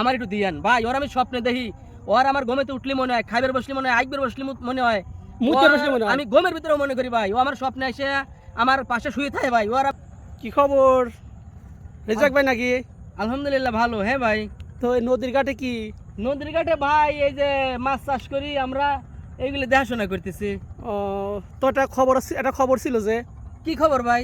আমার একটু দিয়ান। ভাই ওর আমি স্বপ্নে দেখি। ওর আমার ঘুমেতে উঠলি মনে হয় খাইবার বসলি মনে হয় আইকবার বসলি মনে হয়। মনে হয়। আমি গমের ভিতরে মনে করি ভাই। ও আমার স্বপ্নে এসে আমার পাশে শুয়ে থাকে ভাই। ওর কি খবর? রেজাক ভাই নাকি? আলহামদুলিল্লাহ ভালো। হ্যাঁ ভাই। তো এই নদীর ঘাটে কি? নদীর ঘাটে ভাই এই যে মাছ চাষ করি আমরা এইগুলি দেখাশোনা করতেছি। ও, তো একটা খবর একটা খবর ছিল যে কি খবর ভাই?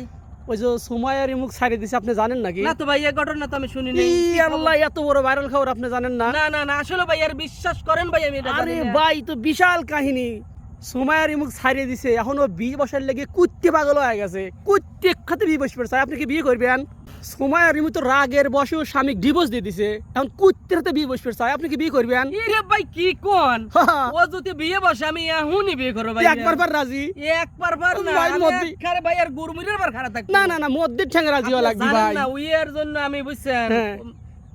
ওই যে সুমাইয়ার মুখ ছাড়িয়ে দিছে আপনি জানেন নাকি? না তো ভাই এই ঘটনা তো আমি শুনি ই আল্লাহ এত বড় ভাইরাল খবর আপনি জানেন না? না না না আসলে ভাই আর বিশ্বাস করেন ভাই আমি এটা আরে। ভাই তো বিশাল কাহিনী। সুমাইয়ার মুখ ছাড়িয়ে দিছে এখনও বিয়ে বসার লেগে কুত্তে পাগল হয়ে গেছে। কুত্তে খাতে বিয়ে বসবে স্যার আপনি কি বিয়ে করবেন? সুমাইয়ার রিমু তো রাগের বসেও স্বামী ডিভোর্স দিয়ে দিছে। এখন কুত্তের হাতে বিয়ে বসবে আপনি কি বিয়ে করবেন? ভাই কি কোন। ও যদি বিয়ে বসে আমি এখনই বিয়ে করব ভাই। একবার বার রাজি? একবার বার না ভাই, মধ্যে- খারে ভাই আর গুরমুরের বার থাকবে। না না না মধ্যে ঠ্যাং রাজি হওয়া লাগবে ভাই। না উইয়ের জন্য আমি বুঝছেন হ্যাঁ।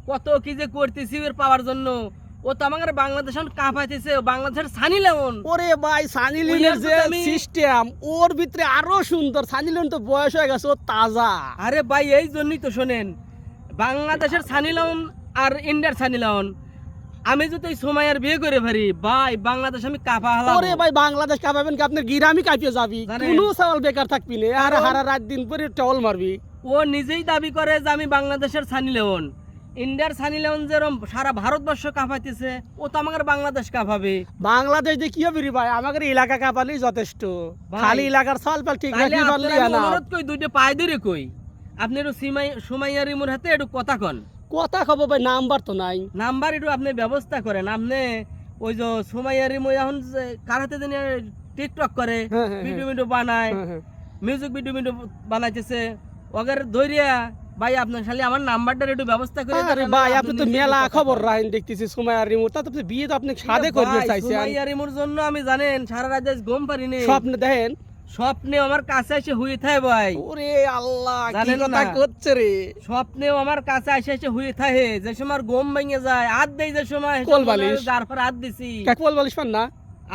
কত কি যে করতেছি এর পাওয়ার জন্য। ও তো আমার বাংলাদেশ কাঁপাইতেছে বাংলাদেশের সানি লেমন ওরে ভাই সানি ওই লিওনের যে আমি- সিস্টেম ওর ভিতরে আরও সুন্দর। সানি লিওন তো বয়স হয়ে গেছে ও তাজা। আরে ভাই এই জন্যই তো শোনেন বাংলাদেশের সানি লিওন আর ইন্ডিয়ার সানি লিওন। আমি যদি এই সময়ের বিয়ে করে পারি ভাই বাংলাদেশ আমি কাঁপা হলাম ওরে ভাই বাংলাদেশ কাঁপাবেন কি? আপনার গিরামি কাঁপিয়ে যাবি? কোনো সওয়াল বেকার থাকবি না। আর হারা রাত দিন পরে টল মারবি। ও নিজেই দাবি করে যে আমি বাংলাদেশের সানি লিওন। ইন্ডিয়ার সানি লিওন যেরকম সারা ভারতবর্ষ কাঁপাইতেছে ও তো আমার বাংলাদেশ কাঁপাবে। বাংলাদেশ দিয়ে কি হবে রে ভাই? আমাদের এলাকা কাঁপালেই যথেষ্ট। খালি এলাকার সাল পাল ঠিক তাইলে পারলি না। অনুরোধ কই দুইটা পায়ে ধরে কই। আপনি একটু সিমাই সুমাইয়া রিমুর হাতে একটু কথা কন। কথা খবর ভাই নাম্বার তো নাই। নাম্বার একটু আপনি ব্যবস্থা করেন। আপনি ওই যে সুমাইয়া রিমু এখন কার হাতে জানি টিকটক করে হ্যাঁ, হ্যাঁ, ভিডিও ভিডিও বানায় হ্যাঁ, হ্যাঁ। মিউজিক ভিডিও ভিডিও বানাইতেছে। ওগের ধৈর্যা ভাই আপনার খালি আমার নাম্বারটার একটু ব্যবস্থা করে আরে ভাই আপনি তো মেলা খবর রাখেন দেখতেছি তা তো বিয়ে তো আপনি সাদে করবে ভাই, চাইছেন। সুমাইয়া রিমুর জন্য আমি জানেন সারা রাত স্বপ্নে দেখেন। স্বপ্নে আমার কাছে এসে হুয়ে থাকে ভাই। ওরে আল্লাহ কি কথা করছে রে? স্বপ্নেও আমার কাছে এসে এসে থাকে যে সময় গম ভেঙে যায় হাত দেই যে সময় কোল বালিশ। যার পর হাত দিছি। বলিস পান না?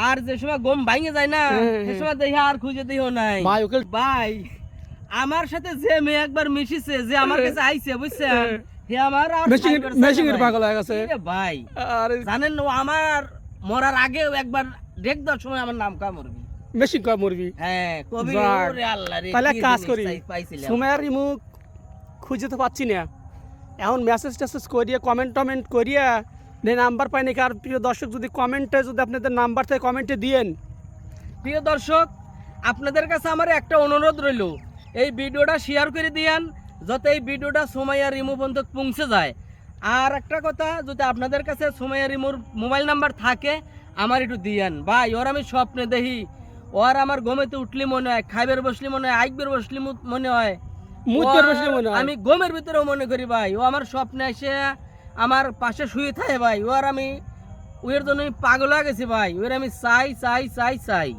আর যে সময় গম ভাঙে যায় না হ্যাঁ, সে হ্যাঁ। সময় দেখি আর খুঁজে দিও নাই। ভাই ওকে ভাই আমার সাথে যে মেয়ে একবার মিশিছে যে আমার কাছে আইছে বুঝছেন। হে আমার মেশিং এর পাগল হয়ে গেছে। ভাই? আরে জানেন ও আমার মরার আগেও একবার দেখ দেওয়ার সময় আমার নাম কা মরবি। মেশিং কয় মরবি। হ্যাঁ কবি। ওরে আল্লাহ রে তাহলে কাজ করি চাই- পাইছিলাম। খুঁজে তো পাচ্ছি না। এখন মেসেজ টেসেজ করিয়ে কমেন্ট টমেন্ট করিয়া নে নাম্বার পাই নাকি? আর প্রিয় দর্শক যদি কমেন্টে যদি আপনাদের নাম্বার থেকে কমেন্টে দিয়েন। প্রিয় দর্শক আপনাদের কাছে আমার একটা অনুরোধ রইল। এই ভিডিওটা শেয়ার করে দিয়ান যাতে এই ভিডিওটা সোমাইয়া রিমু পর্যন্ত পৌঁছে যায়। আর একটা কথা যদি আপনাদের কাছে সোমাইয়া রিমুর মোবাইল নাম্বার থাকে আমার একটু দিয়ান। ভাই ওর আমি স্বপ্নে দেখি। ওর আমার গমেতে উঠলি মনে হয় খাইবের বসলি মনে হয় আইকবের বসলি মনে হয়। ওর আমি গমের ভিতরেও মনে করি ভাই ও আমার স্বপ্নে এসে আমার পাশে শুয়ে থাকে ভাই। ও আর আমি ওর জন্য আমি পাগল হয়ে গেছি ভাই। ওর আমি চাই চাই চাই চাই।